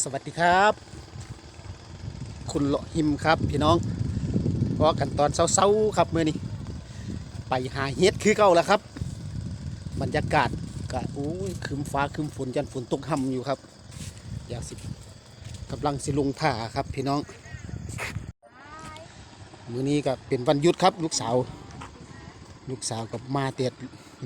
สวัสดีครับ คุณเลาะหิมครับพี่น้องพอกันตอนเช้าๆครับเมื่อนี้ ไปหาเฮ็ดคือเก่าแล้วครับ บรรยากาศก็โอ้ยคืมฟ้าคืมฝนยันฝนตกห่ำอยู่ครับ อยากสิกำลังสิลงท่าครับพี่น้องมื้อนี้ก็เป็นวันหยุดครับ ลูกสาว ลูกสาวกับมาเตียด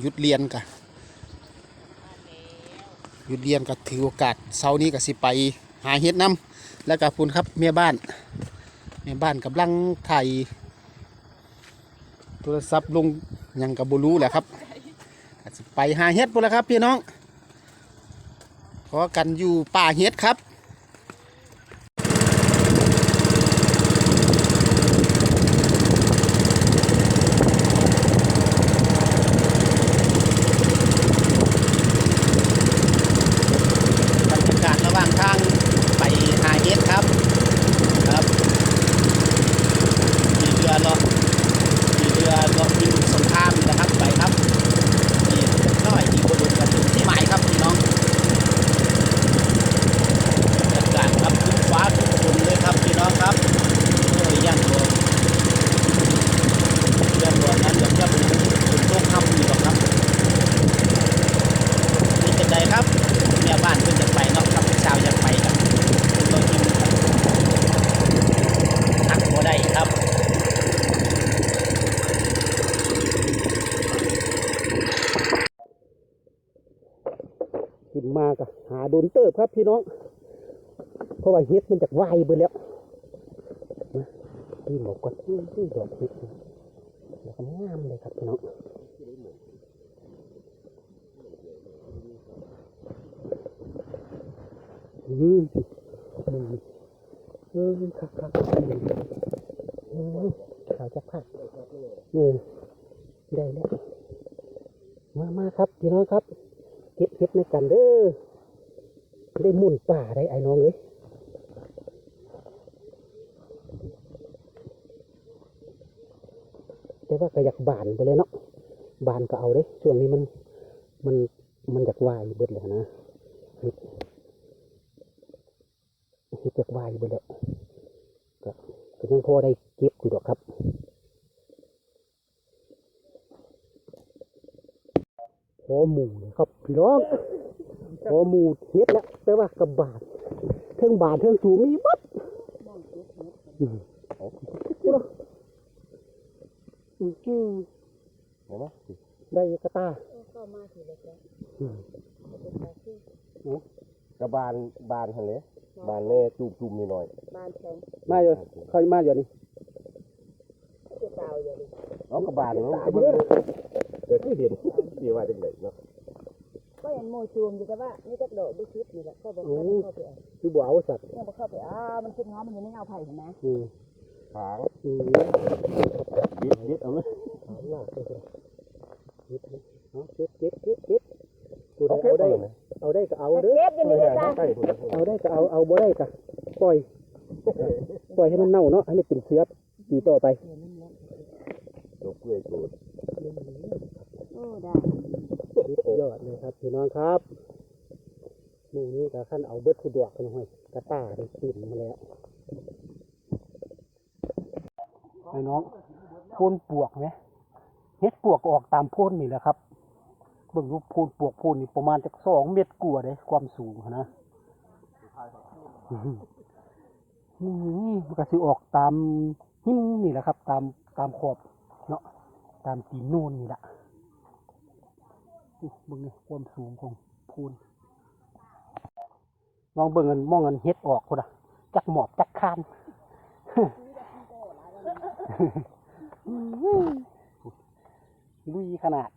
หยุดเรียนกะ หยุดเรียนก็ถือโอกาสเช้านี้ก็สิไปหาเฮ็ดน้ำแล้วก็คุณครับเมียบ้านเมียบ้านกำลังถ่ายโทรศัพท์ลงยังกับบุรู้แหละครับไปหาเฮ็ดพุ่นละครับพี่น้องขอกันอยู่ป่าเฮ็ดครับรรยากาศระหว่างทางไปหาเฮ็ดครับครับมีเรือเลาะมีเรือเลาะยิงสงครามนี่นะครับไปครับนี่น้อยอีกบนกันถึงที่หมายครับพี่น้องบรรยากาศครับขึ้นฟ้าขึ้นฝนเลยครับพี่น้องครับโอ้ยยันตัวยันตัวนั้นแบบจะเป็นฝนตกค่ำอยู่หรอกครับ นี่จะได้ครับเมียบ้านเพิ่นจะไปเนาะครับพี่สาวอยากไปครับต้องกินหักบ่ได้ครับ ขึ้นมาก็หา โดนเติบครับพี่น้อง เพราะว่าเฮ็ดมันจากวายไปแล้วนะพี่บอกก่อนนี่นี่ดอกเฮ็ดแล้วก็งามเลยครับพี่น้องอืมอืมอืมครับครับอืมขาวจะพักเออได้แล้วมามาครับพี่น้องครับเก็บเห็ดในกันเด้อ ได้หมุนป่าได้ไอ้น้องเลยแต่ว่าก็อยากบานไปเลยเนาะบานก็เอาเด้ช่วงนี้มันมันมันอยากวายเบิดเลยนะเห็ดเฮ็ดจากวายไปแล้วก็ก็ยังพอได้เก็บอยู่ดอกครับพอหมูเลยครับพี่น้องพอหมูเฮ็ดแล้ว แต่ว่ากระบาดเทิงบาดเทิงสูงมีบัดอืมเอาอืมอืมเห็นไหมได้กระตาเข้ามาทีเล็กแล้วอืมเป็นตาที่กระบานบานหันเลยบานเน่จุ่มจุ่มนิดหน่อยบ้านแข็งมาอยู่เขามาอยู่นี่จะเก่าอยู่ดิเอากระบานเนาะมันเกิดที่เห็นดีว่าจังไดเนาะก็เห็นโม จูมอยู่แต่ว่านี่ก็โดดดูคลิปนี่แหละก็บอกว่าเข้าไปเอาคือบ่เอาสัตว์เนี่ยบอกเข้าไปอ้ามันขึ้นง้อมันอยู่ในเงาไผ่เห็นไหมอืมขางอืมดิดดิดเอาเลยเอาล่ะเก็บเอาเก็บเก็บเก็บเก็บตัวใดเอาได้เอาได้ก็เอาเด้อเก็บอยู่นี่เลยจ้าใกล้ถูกเอาได้ก็เอาเอาบ่ได้ก็ปล่อยปล่อยให้มันเน่าเนาะให้มันเป็นเชื้อปีต่อไปจบเกลือจูดโอ้ได้ ยอดเลยครับพี่น้องครับนี่นี่ก็ขั้นเอาเบิดผู้ดวกกันห้อยกระต้าได้ติ่มมาแล้วไอ้น้องโพนปวกไหมเฮ็ดปวกก็ออกตามโพนนี่แหละครับเบิ่งรูปโพนปวกโพนนี่ประมาณจากสองเมตรกว่าเลยความสูงนะนี่มันก็สิออกตามหิ้มนี่แหละครับ ตามตามขอบเนาะตามตีนนูนนี่แหละ เบิ่งนี่ความสูงของพูนลองเบิ่งเงินมองเงินเฮ็ดออกคนอะจักหมอบจักคานลุยขนาด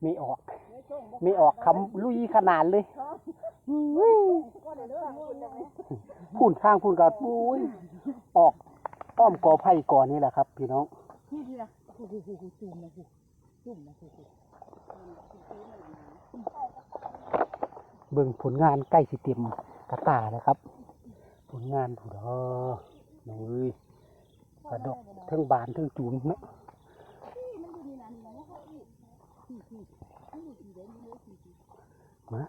ไม่ออก ไม่ออกคำลุยขนาดเลยพูนทางพูนกาดปุ้ยออกอ้อมกอไผ่ก่อนนี่แหละครับ พี่น้องนี่ทีละจูมจูมนะจูจุ่มนะจู เบิ่งผลงานใกล้สิเต็มกระตาแล้วครับ ผลงานผู้ดอน้องเอ้ยกระดกเทั้งบานเทั้งจูมเนาะมา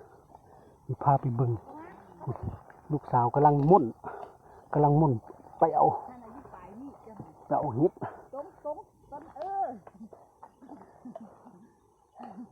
สิพาไปเบิ่งลูกสาวกำลังมุ่นกำลังมุ่นไปเอานั่นน่ะอยู่ปลายนี่จ้ะไปเอาเห็ดตรงตรงต้นเออ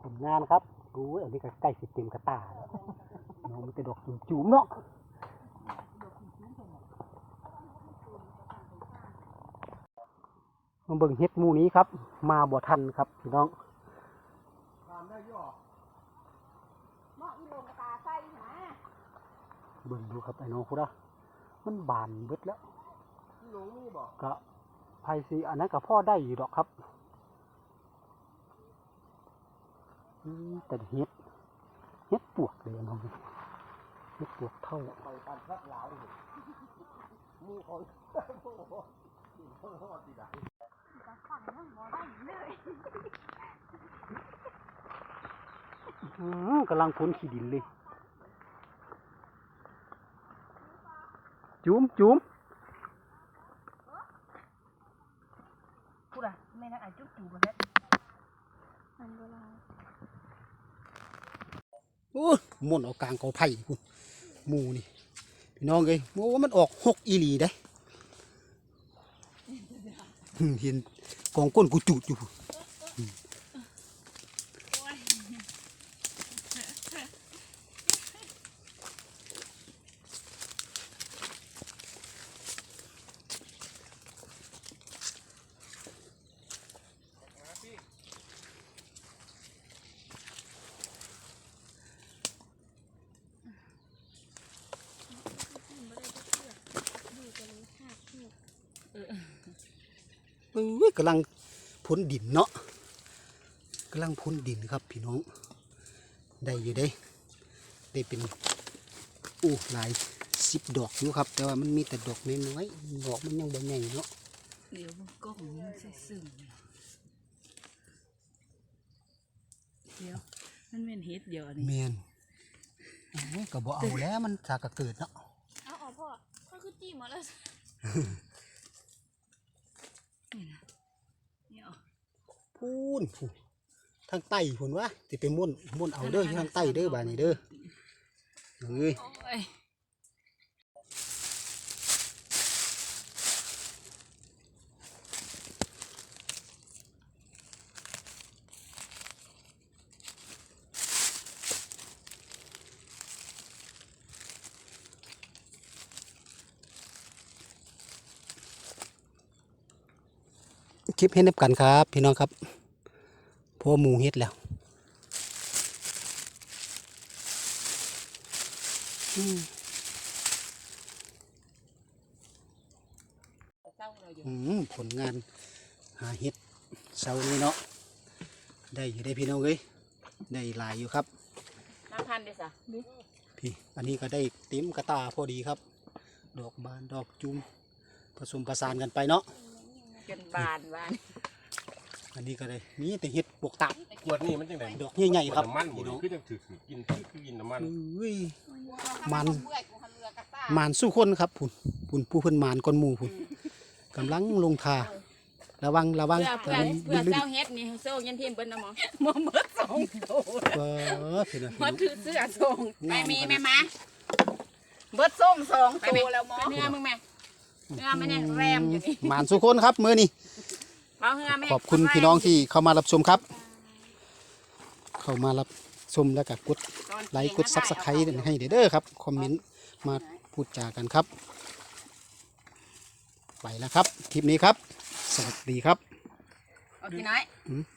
ผลงานครับ ดูอันนี้ก็ใกล้สิเต็มกระตาแล้วน้องมันจะดอกจุ๋มเนาะมาเบิ่งเฮ็ดมูนี้ครับ มาบ่ทันครับพี่น้องเบิ่งดูครับไอ้น้องคุณะมันบานเบิดแล้วก็ไผสีอันนั้นก็พ่อได้อยู่ดอกครับอืม แต่เฮ็ดเฮ็ดปวกเลยน้องเฮ็ดปวกเท่าไปปันพักหลาวดิมูของอืมกำลังพ้นขี้ดินเลย จุ๋มจุ๋ม พูดอะไม่นักอาจุ๊บจูบแล้วมันโบราณ โอ้ม่นออกกลางกอไผ่พุ่นหมูนี่พี่น้องเอ้ยโอ้มันออกหกอีหลีได้เห็นกองก้นกูจุดอยู่ อ้ยกำลังพ้นดินเนาะกำลังพ้นดินครับพี่น้องได้อยู่ได้ได้เป็นอู้หลายสิบดอกอยู่ครับ แต่ว่ามันมีแต่ดอกน้อยๆดอกมันยังบ่ใหญ่เนาะเดี๋ยวมันก็หงใส่ซึ่งเดี๋ยวมันเป็นเฮ็ดเดียวอันนี้แมนโอ้ยก็บ่เอาแล้วมันสากะเกิดเนาะเอาออกพ่อพ่อคือจี้หมดแล้วนี่เอา พูนพูนทางใต้พูนวะสิไปม่วนม่วนเอาเด้ออยู่ทางใต้เด้อบาดนี้เด้อเอ้ย คลิปเฮ็ดนับกันครับ พี่น้องครับพอหมูเฮ็ดแล้วอืมเศร้าเราอยู่อืมผลงานหาเฮ็ดเช้านี้เนาะได้อยู่ได้พี่น้องเอ้ยได้หลายอยู่ครับน้ำพันเด้อสะพี่อันนี้ก็ได้เต็มกระตาพอดีครับ ดอกบานดอกจุ่มผสมผสานกันไปเนาะ จนบานบานอันนี้ก็ได้มีแต่เฮ็ดปวกตับขวดนี่มันจังไดดอกใหญ่ๆครับน้ำมันหมพี่ดน้องคือจังถือกินคือคือกินน้ำมันอุ้ยมันมันสู้คนครับพุ่นพุ่นผู้เพิ่นมานก้อนหมูพุ่นกำลังลงทาระวังระวังเพื่อเพื่อเพื่อลื่นเจ้าเฮ็ดนี่โซ่ยันเทียมเบิ้ลนะหมอหมอเบิดสองโตๆเออพี่น้องหมอถือเสื้อส่งไปมีแม่มาเบิดส่งสองโตแล้วหมอเนื้อมึงแม่ เนื้อมันยังแรมอยู่นี่มานสู้คนครับมื้อนี้เอาเนื้อแม่ขอบคุณพี่น้องที่เข้ามารับชมครับ เข้ามารับชมแล้วก็กดไลค์กดซับสไครต์ให้เด้อครับคอมเมนต์มาพูดจากันครับ ไปแล้วครับ คลิปนี้ครับ สวัสดีครับ เอาที่ไหนอย